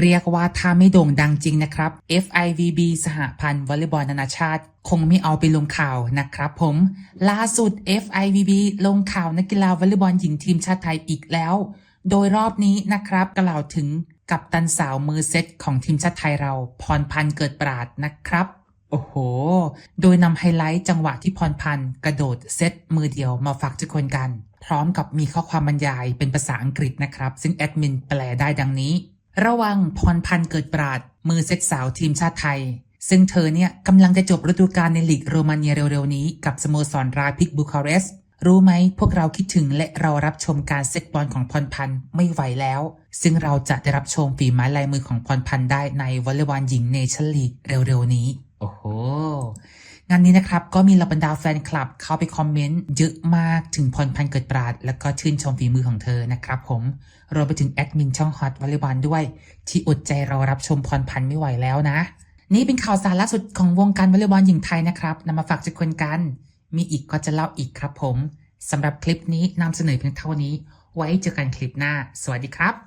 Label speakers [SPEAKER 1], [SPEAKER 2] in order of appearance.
[SPEAKER 1] เรียกว่าถ้าไม่โด่งดังจริงนะครับ FIVB สหพันธ์วอลเลย์บอลนานาชาติ คงไม่เอาไปลงข่าวนะครับผม ล่าสุด FIVB ลงข่าวนักกีฬาวอลเลย์บอลหญิงทีมชาติไทยอีกแล้ว โดยรอบนี้นะครับกล่าวถึงกัปตันสาวมือเซตของทีมชาติไทยเราพรพันธ์เกิดปราดนะครับ โอ้โห โดยนำไฮไลท์จังหวะที่พรพันธ์กระโดดเซตมือเดียวมาฝากทุกคนกัน พร้อมกับมีข้อความบรรยายเป็นภาษาอังกฤษนะครับ ซึ่งแอดมินแปลได้ดังนี้ ระวังพรพันธ์เกิดปราด มือเซ็ตสาวทีมชาติไทย ซึ่งเธอเนี่ยกำลังจะจบฤดูกาลในลีกโรมาเนียเร็วๆนี้กับสโมสรราพิกบูคาเรสรู้ไหมพวกเราคิดถึงและเรารับชมการเซตบอลของพรพันธ์ไม่ไหวแล้ว ซึ่งเราจะได้รับชมฝีไม้ลายมือของพรพันธ์ได้ในวอลเลย์บอลหญิงเนชั่นลีกเร็วๆนี้ งานนี้นะครับก็มีเหล่าบรรดาแฟนคลับเข้าไปคอมเมนต์เยอะมากถึงพรพันเกิดปราด แล้วก็ชื่นชมฝีมือของเธอนะครับผมรวมไปถึงแอดมินช่องฮอตวอลเลย์บอลด้วย ที่อดใจเรารับชมพรพันไม่ไหวแล้วนะ นี่เป็นข่าวสารล่าสุดของวงการวอลเลย์บอลหญิงไทยนะครับนำมาฝากทุกคนกัน มีอีกก็จะเล่าอีกครับผมสำหรับคลิปนี้นำเสนอเพียงเท่านี้ ไว้เจอกันคลิปหน้า สวัสดีครับ